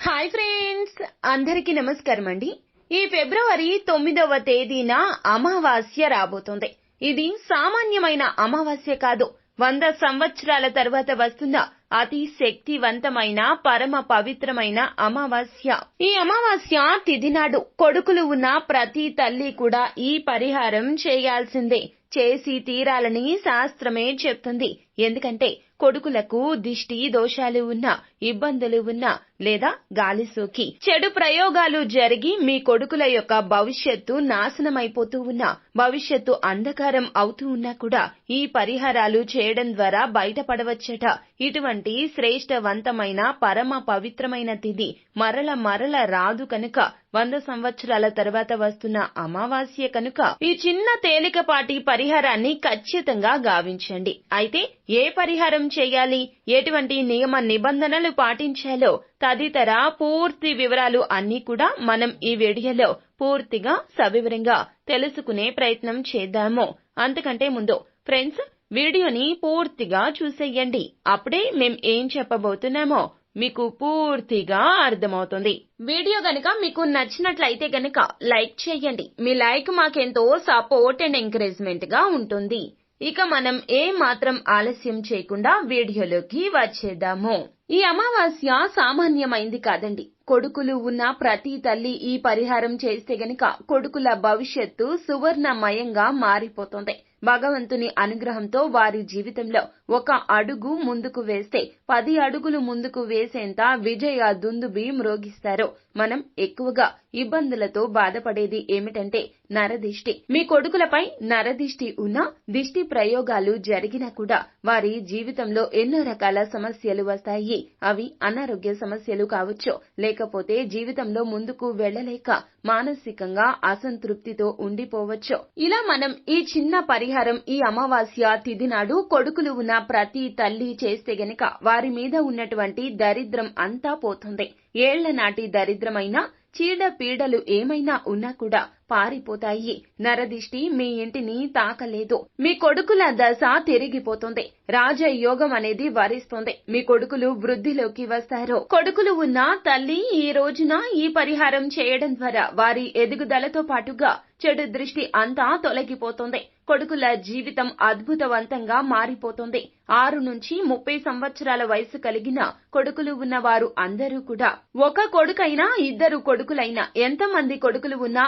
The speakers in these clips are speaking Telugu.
హాయ్ ఫ్రెండ్స్ అందరికీ నమస్కారం అండి. ఈ ఫిబ్రవరి తొమ్మిదవ తేదీన అమావాస్య రాబోతోంది. ఇది సామాన్యమైన అమావాస్య కాదు. వంద సంవత్సరాల తర్వాత వస్తున్న అతి శక్తివంతమైన పరమ పవిత్రమైన అమావాస్య. ఈ అమావాస్య తిథి నాడు కొడుకులు ఉన్న ప్రతి తల్లి కూడా ఈ పరిహారం చేయాల్సిందే. చేసి తీరాలని శాస్త్రమే చెప్తుంది. ఎందుకంటే కొడుకులకు దిష్టి దోషాలు ఉన్నా ఇబ్బందులు ఉన్నా లేదా గాలి సోకి చెడు ప్రయోగాలు జరిగి మీ కొడుకుల యొక్క భవిష్యత్తు నాశనమైపోతూ ఉన్నా భవిష్యత్తు అంధకారం అవుతూ ఉన్నా కూడా ఈ పరిహారాలు చేయడం ద్వారా బయటపడవచ్చట. ఇటువంటి శ్రేష్టవంతమైన పరమ పవిత్రమైన తిథి మరల మరల రాదు కనుక వంద సంవత్సరాల తర్వాత వస్తున్న అమావాస్య కనుక ఈ చిన్న తేలికపాటి పరిహారాన్ని ఖచ్చితంగా గావించండి. అయితే ఏ పరిహారం చేయాలి? ఎటువంటి నియమ నిబంధనలు పాటించాలో? తదితర పూర్తి వివరాలు అన్నీ కూడా మనం ఈ వీడియోలో పూర్తిగా సవివరంగా తెలుసుకునే ప్రయత్నం చేద్దాము. అంతకంటే ముందు ఫ్రెండ్స్ వీడియోని పూర్తిగా చూసేయండి. అప్పుడే మేం ఏం చెప్పబోతున్నామో మీకు పూర్తిగా అర్థమవుతుంది. వీడియో గనక మీకు నచ్చినట్లయితే గనక లైక్ చేయండి. మీ లైక్ మాకెంతో సపోర్ట్ అండ్ ఎంకరేజ్మెంట్గా ఉంటుంది. ఇక మనం ఏ మాత్రం ఆలస్యం చేయకుండా వీడియోలోకి వచ్చేద్దాము. ఈ అమావాస్య సామాన్యమైంది కాదండి. కొడుకులు ఉన్న ప్రతి తల్లి ఈ పరిహారం చేస్తే గనుక కొడుకుల భవిష్యత్తు సువర్ణమయంగా మారిపోతుంది. భగవంతుని అనుగ్రహంతో వారి జీవితంలో ఒక అడుగు ముందుకు వేస్తే పది అడుగులు ముందుకు వేసేంత విజయ దుందుబి మ్రోగిస్తారు. మనం ఎక్కువగా ఇబ్బందులతో బాధపడేది ఏమిటంటే నరదిష్టి. మీ కొడుకులపై నరదిష్టి ఉన్న దిష్టి ప్రయోగాలు జరిగినా కూడా వారి జీవితంలో ఎన్నో రకాల సమస్యలు వస్తాయి. అవి అనారోగ్య సమస్యలు కావచ్చు. లేకపోతే జీవితంలో ముందుకు వెళ్ళలేక మానసికంగా అసంతృప్తితో ఉండిపోవచ్చు. ఇలా మనం ఈ చిన్న పరిహారం ఈ అమావాస్య తిథి నాడు కొడుకులు ఉన్న ప్రతి తల్లి చేస్తే గనక వారి మీద ఉన్నటువంటి దరిద్రం అంతా పోతుంది. ఏళ్ళ నాటి దరిద్రమైన చీడ పీడలు ఏమైనా ఉన్నా కూడా పారిపోతాయి. నరదిష్టి మీ ఇంటిని తాకలేదు. మీ కొడుకుల దశ తిరిగిపోతుంది. రాజయోగం అనేది వరిస్తుంది. మీ కొడుకులు వృద్ధిలోకి వస్తారు. కొడుకులు ఉన్న తల్లి ఈ రోజున ఈ పరిహారం చేయడం ద్వారా వారి ఎదుగుదలతో పాటుగా చెడు దృష్టి అంతా తొలగిపోతుంది. కొడుకుల జీవితం అద్భుతవంతంగా మారిపోతుంది. ఆరు నుంచి ముప్పై సంవత్సరాల వయసు కలిగిన కొడుకులు ఉన్నవారు అందరూ కూడా ఒక కొడుకైనా ఇద్దరు కొడుకులైనా ఎంతమంది కొడుకులు ఉన్నా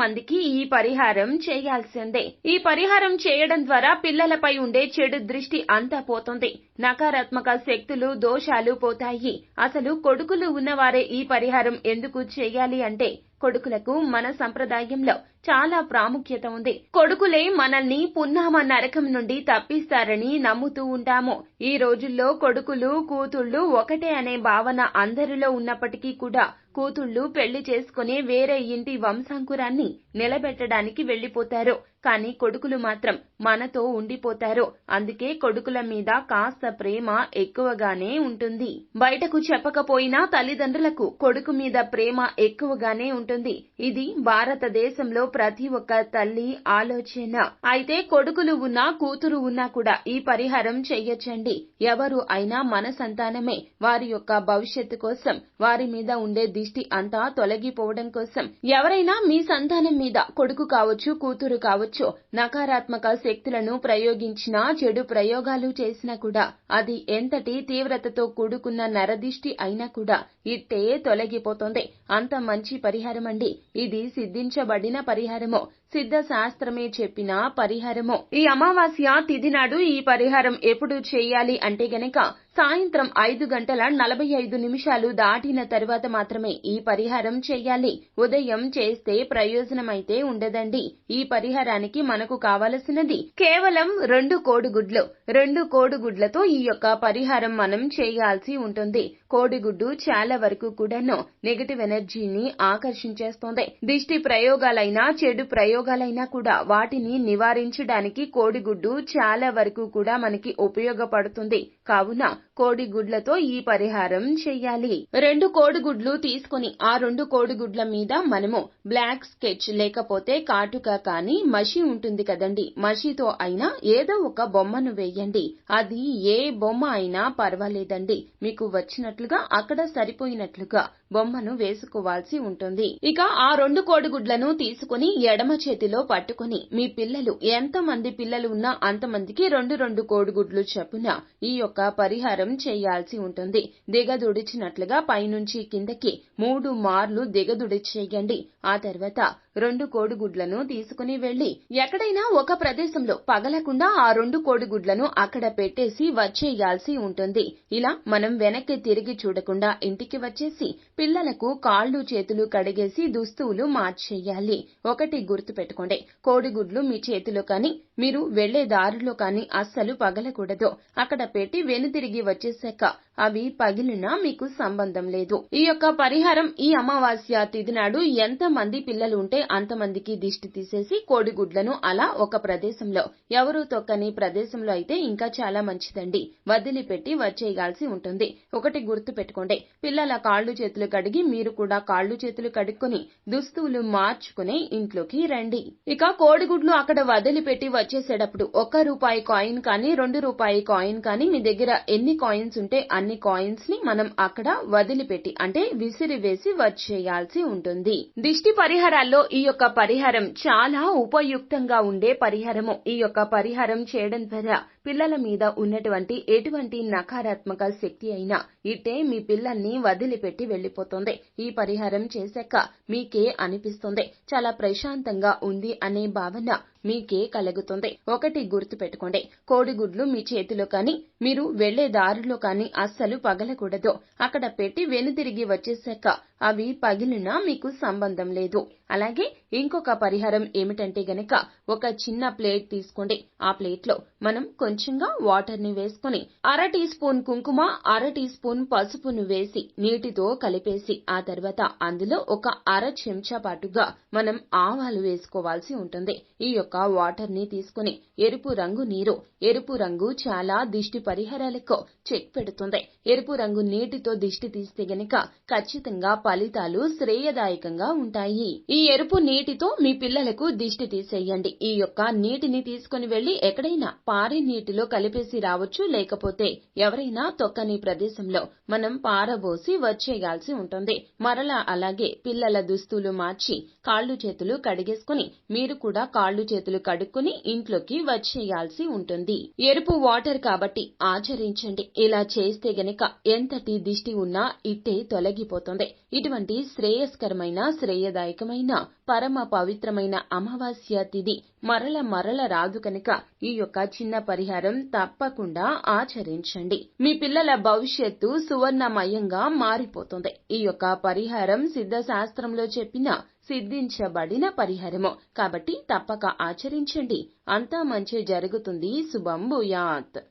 మందికి ఈ పరిహారం చేయాల్సిందే. ఈ పరిహారం చేయడం ద్వారా పిల్లలపై ఉండే చెడు దృష్టి అంతా పోతుంది నకారాత్మక శక్తులు దోషాలు పోతాయి. అసలు కొడుకులు ఉన్నవారే ఈ పరిహారం ఎందుకు చేయాలి అంటే కొడుకులకు మన సంప్రదాయంలో చాలా ప్రాముఖ్యత ఉంది. కొడుకులే మనల్ని పున్నామ నరకం నుండి తప్పిస్తారని నమ్ముతూ ఉంటాము. ఈ రోజుల్లో కొడుకులు కూతుళ్ళు ఒకటే అనే భావన అందరిలో ఉన్నప్పటికీ కూడా కూతుళ్ళు పెళ్ళి చేసుకుని వేరే ఇంటి వంశాంకురాన్ని నిలబెట్టడానికి వెళ్ళిపోతారు కానీ కొడుకులు మాత్రం మనతో ఉండిపోతారు. అందుకే కొడుకుల మీద కాస్త ప్రేమ ఎక్కువగానే ఉంటుంది. బయటకు చెప్పకపోయినా తల్లిదండ్రులకు కొడుకు మీద ప్రేమ ఎక్కువగానే ఉంటుంది. ఇది భారతదేశంలో ప్రతి ఒక్క తల్లి ఆలోచన. అయితే కొడుకులు ఉన్నా కూతురు ఉన్నా కూడా ఈ పరిహారం చెయ్యొచ్చండి. ఎవరు అయినా మన సంతానమే. వారి యొక్క భవిష్యత్తు కోసం వారి మీద ఉండే దిష్టి అంతా తొలగిపోవడం కోసం. ఎవరైనా మీ సంతానం మీద కొడుకు కావచ్చు కూతురు కావచ్చు నకారాత్మక శక్తులను ప్రయోగించినా చెడు ప్రయోగాలు చేసినా కూడా అది ఎంతటి తీవ్రతతో కూడుకున్న నరదిష్టి అయినా కూడా ఇట్టే తొలగిపోతుంది. అంత మంచి పరిహారం అండి. ఇది సిద్ధించబడిన పరిహారము సిద్ధ శాస్త్రమే చెప్పిన పరిహారము. ఈ అమావాస్య తిథి నాడు ఈ పరిహారం ఎప్పుడు చేయాలి అంటే గనక సాయంత్రం ఐదు గంటల నలభై ఐదు నిమిషాలు దాటిన తరువాత మాత్రమే ఈ పరిహారం చేయాలి. ఉదయం చేస్తే ప్రయోజనమైతే ఉండదండి. ఈ పరిహారానికి మనకు కావలసినది కేవలం రెండు కోడిగుడ్లు. రెండు కోడిగుడ్లతో ఈ యొక్క పరిహారం మనం చేయాల్సి ఉంటుంది. కోడిగుడ్డు చాలా వరకు కూడాను నెగటివ్ ఎనర్జీని ఆకర్షించేస్తోంది. దిష్టి ప్రయోగాలైనా చెడు ప్రయోగాలైనా కూడా వాటిని నివారించడానికి కోడిగుడ్డు చాలా వరకు కూడా మనకి ఉపయోగపడుతుంది. కావున కోడిగుడ్లతో ఈ పరిహారం చెయ్యాలి. రెండు కోడిగుడ్లు తీసుకుని ఆ రెండు కోడిగుడ్ల మీద మనము బ్లాక్ స్కెచ్ లేకపోతే కాటుక కానీ మషి ఉంటుంది కదండి. మషితో అయినా ఏదో ఒక బొమ్మను వేయండి. అది ఏ బొమ్మ అయినా పర్వాలేదండి. మీకు వచ్చినట్లు సరిపోయినట్లుగా అక్కడ సరిపోయినట్లుగా బొమ్మను వేసుకోవాల్సి ఉంటుంది. ఇక ఆ రెండు కోడిగుడ్లను తీసుకుని ఎడమ చేతిలో పట్టుకుని మీ పిల్లలు ఎంత మంది పిల్లలు ఉన్నా అంతమందికి రెండు రెండు కోడిగుడ్లు చొప్పున ఈ యొక్క పరిహారం చేయాల్సి ఉంటుంది. దిగదుడిచినట్లుగా పైనుంచి కిందకి మూడు మార్లు దిగదుడి చేయండి ఆ తర్వాత రెండు కోడిగుడ్లను తీసుకుని వెళ్ళి ఎక్కడైనా ఒక ప్రదేశంలో పగలకుండా ఆ రెండు కోడిగుడ్లను అక్కడ పెట్టేసి వచ్చేయాల్సి ఉంటుంది. ఇలా మనం వెనక్కి తిరిగి చూడకుండా ఇంటికి వచ్చేసి పిల్లలకు కాళ్ళు చేతులు కడిగేసి దుస్తువులు మార్చేయాలి. ఒకటి గుర్తు పెట్టుకోండి కోడిగుడ్లు మీ చేతిలో కానీ మీరు వెళ్ళే దారిలో కానీ అస్సలు పగలకూడదు. అక్కడ పెట్టి వెనుతిరిగి వచ్చేసాక అవి పగిలినా మీకు సంబంధం లేదు. ఈ యొక్క పరిహారం ఈ అమావాస్య తిథి నాడు ఎంత మంది పిల్లలు ఉంటే అంతమందికి దిష్టి తీసేసి కోడిగుడ్లను అలా ఒక ప్రదేశంలో ఎవరూ తొక్కని ప్రదేశంలో అయితే ఇంకా చాలా మంచిదండి. వదిలిపెట్టి వచ్చేయాల్సి ఉంటుంది. ఒకటి గుర్తు పెట్టుకోండి. పిల్లల కాళ్ళు చేతులు కడిగి మీరు కూడా కాళ్ళు చేతులు కడుక్కొని దుస్తువులు మార్చుకుని ఇంట్లోకి రండి. ఇక కోడిగుడ్లు అక్కడ వదిలిపెట్టి చేసేటప్పుడు ఒక్క రూపాయి కాయిన్ కానీ రెండు రూపాయి కాయిన్ కానీ మీ దగ్గర ఎన్ని కాయిన్స్ ఉంటే అన్ని కాయిన్స్ని మనం అక్కడ వదిలిపెట్టి అంటే విసిరివేసి చేయాల్సి ఉంటుంది. దిష్టి పరిహారాల్లో ఈ యొక్క పరిహారం చాలా ఉపయుక్తంగా ఉండే పరిహారము. ఈ యొక్క పరిహారం చేయడం ద్వారా పిల్లల మీద ఉన్నటువంటి ఎటువంటి నకారాత్మక శక్తి అయినా ఇట్టే మీ పిల్లల్ని వదిలిపెట్టి వెళ్ళిపోతుంది ఈ పరిహారం చేశాక మీకే అనిపిస్తుంది. చాలా ప్రశాంతంగా ఉంది అనే భావన మీకే కలుగుతుంది. ఒకటి గుర్తు పెట్టుకోండి కోడిగుడ్లు మీ చేతిలో కానీ మీరు వెళ్ళే దారిలో కానీ అస్సలు పగలకూడదు. అక్కడ పెట్టి వెనుతిరిగి వచ్చేసాక అవి పగిలినా మీకు సంబంధం లేదు. అలాగే ఇంకొక పరిహారం ఏమిటంటే గనక ఒక చిన్న ప్లేట్ తీసుకోండి. ఆ ప్లేట్లో మనం కొంచెంగా వాటర్ని వేసుకుని అర టీ స్పూన్ కుంకుమ అర టీ స్పూన్ పసుపును వేసి నీటితో కలిపేసి ఆ తర్వాత అందులో ఒక అర చెంచా పాటుగా మనం ఆవాలు వేసుకోవాల్సి ఉంటుంది. ఈ యొక్క వాటర్ని తీసుకుని ఎరుపు రంగు నీరు ఎరుపు రంగు చాలా దిష్టి పరిహారాలకు చెక్ పెడుతుంది. ఎరుపు రంగు నీటితో దిష్టి తీస్తే గనక ఖచ్చితంగా ఫలితాలు శ్రేయదాయకంగా ఉంటాయి. ఈ ఎరుపు నీటితో మీ పిల్లలకు దిష్టి తీసేయండి. ఈ యొక్క నీటిని తీసుకుని వెళ్ళి ఎక్కడైనా పారే నీటిలో కలిపేసి రావచ్చు. లేకపోతే ఎవరైనా తొక్కని ప్రదేశంలో మనం పారబోసి వచ్చేయాల్సి ఉంటుంది. మరలా అలాగే పిల్లల దుస్తులు మార్చి కాళ్ళు చేతులు కడిగేసుకుని మీరు కూడా కాళ్ళు చేతులు కడుక్కుని ఇంట్లోకి వచ్చేయాల్సి ఉంటుంది. ఎరుపు వాటర్ కాబట్టి ఆచరించండి. ఇలా చేస్తే గనక ఎంతటి దిష్టి ఉన్నా ఇట్టే తొలగిపోతుంది. ఇటువంటి శ్రేయస్కరమైన శ్రేయదాయకమైన పరమ పవిత్రమైన అమావాస్య తిథి మరల మరల రాదు కనుక ఈ యొక్క చిన్న పరిహారం తప్పకుండా ఆచరించండి. మీ పిల్లల భవిష్యత్తు సువర్ణమయంగా మారిపోతుంది. ఈ యొక్క పరిహారం సిద్ధ శాస్త్రంలో చెప్పిన సిద్ధించబడిన పరిహారము. కాబట్టి తప్పక ఆచరించండి. అంతా మంచి జరుగుతుంది. శుభం భూయాత్.